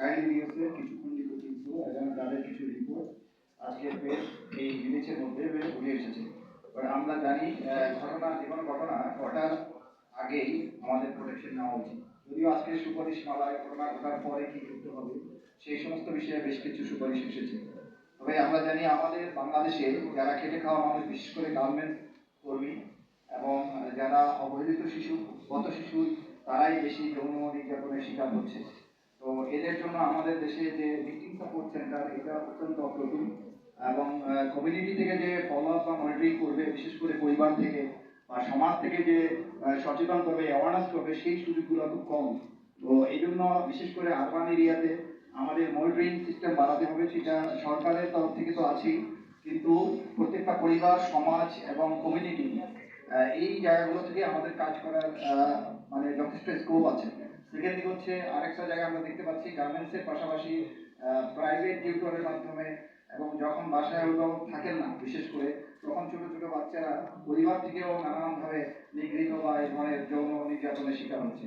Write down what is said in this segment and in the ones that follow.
Child ইউএসএর কিছু খণ্ডিত এবং তাদের কিছু রিপোর্ট আজকে বেশ এই জিনিসের মধ্যে বেশ এসেছে। এবার আমরা জানি ঘটনা যে ঘটনা ঘটার আগেই আমাদের প্রোটেকশন নেওয়া উচিত। যদিও আজকে সুপারিশ মালায় ঘটনা ঘটার পরে কি করতে হবে, সেই সমস্ত বিষয়ে বেশ কিছু সুপারিশ এসেছে। তবে আমরা জানি আমাদের বাংলাদেশে যারা খেটে খাওয়া মানুষ, বিশেষ করে গার্মেন্টস কর্মী এবং যারা অবহেলিত শিশু গত শিশু, তারাই বেশি যৌন নির্যাতনের শিকার হচ্ছে। এদের জন্য আমাদের দেশে যে ভিকটিম সাপোর্ট সেন্টার এটা অত্যন্ত অপ্রতুল এবং কমিউনিটি থেকে যে ফলো আপ বা মনিটরিং করবে, বিশেষ করে পরিবার থেকে বা সমাজ থেকে যে সচেতন করবে অ্যাওয়ারনেস করবে, সেই সুযোগগুলো খুব কম। তো এই জন্য বিশেষ করে আরবান এরিয়াতে আমাদের মনিটরিং সিস্টেম বাড়াতে হবে, সেটা সরকারের তরফ থেকে তো আছেই। কিন্তু প্রত্যেকটা পরিবার, সমাজ এবং কমিউনিটি এই জায়গাগুলো থেকে আমাদের কাজ করার মানে যথেষ্ট স্কোপ আছে। সেকেন্ড হচ্ছে আরেকটা জায়গায় আমরা দেখতে পাচ্ছি গার্মেন্টসের পাশাপাশি প্রাইভেট টিউটরের মাধ্যমে এবং যখন বাসায় অভিভাবক থাকেন না, বিশেষ করে, তখন ছোট ছোট বাচ্চারা পরিবার থেকেও নানানভাবে নিগৃহীত বা এই ধরনের যৌন নির্যাতনের শিকার হচ্ছে।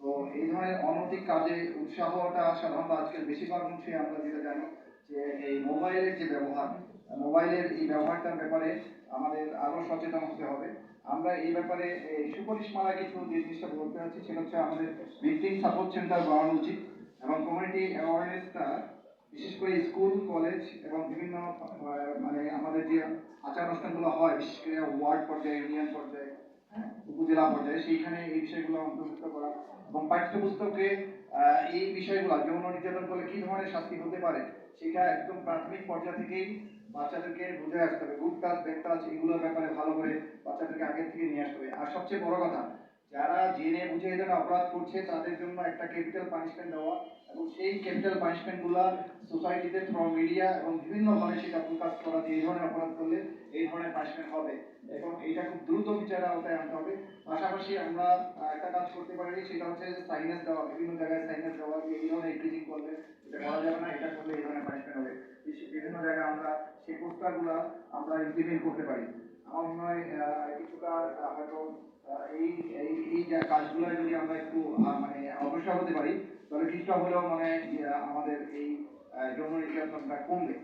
তো এই ধরনের অনৈতিক কাজে উৎসাহটা সাধারণত আজকের বেশিরভাগ অংশে আমরা যেটা জানি যে এই মোবাইলের যে ব্যবহার মোবাইলের এই ব্যবহারটার ব্যাপারে আমাদের আরও সচেতন হতে হবে। আমরা এই ব্যাপারে এই সুপারিশ মালা কিছু যে জিনিসটা বলতে চাচ্ছি, সেটা হচ্ছে আমাদের ভিকটিম সাপোর্ট সেন্টার বাড়ানো উচিত এবং কমিউনিটি অ্যাওয়ারনেসটা বিশেষ করে স্কুল, কলেজ এবং বিভিন্ন মানে আমাদের যে আচার অনুষ্ঠানগুলো হয়, বিশেষ করে ওয়ার্ড পর্যায়ে ইউনিয়ন পর্যায়ে উপজেলা পর্যায়ে, সেইখানে এই বিষয়গুলো অন্তর্ভুক্ত করা এবং পাঠ্যপুস্তকে এই বিষয়গুলো, যৌন নির্যাতন করলে কি ধরনের শাস্তি হতে পারে, সেটা একদম প্রাথমিক পর্যায় থেকেই বাচ্চাদেরকে বুঝে আসতে হবে। গুড টাচ ব্যাড টাচ এগুলোর ব্যাপারে ভালো করে বাচ্চাদেরকে আগে থেকে নিয়ে আসতে হবে। আর সবচেয়ে বড় কথা যারা জেনে বুঝে ধরনের অপরাধ করছে, তাদের জন্য একটা ক্যাপিটাল পানিশমেন্ট দেওয়া এবং সেই ক্যাপিটাল পানিশমেন্টগুলা সোসাইটিতে থ্রু মিডিয়া এবং বিভিন্ন ভাবে সেটা প্রকাশ করা যে এই ধরনের অপরাধ করলে এই ধরনের পানিশমেন্ট হবে। এবং এইটা খুব দ্রুত বিচারের আওতায় আনতে হবে। পাশাপাশি আমরা একটা কাজ করতে পারি, সেটা হচ্ছে সাইনেস দেওয়া, বিভিন্ন জায়গায় সাইনেস দেওয়া এই ধরনের ইফটিজিং করলে এটা করা যাবে না, এটা করলে এই ধরনের পানিশমেন্ট হবে। বিভিন্ন জায়গায় আমরা সেই পোস্টারগুলো আমরা ইমপ্লিমেন্ট করতে পারি। আমার মনে হয় কিছুটা হয়তো আহ, এই এই এই যে কাজগুলো যদি আমরা একটু মানে অগ্রসর হতে পারি, তাহলে কিছুটা হলেও মানে আমাদের এই যৌন নির্যাতনটা কমবে।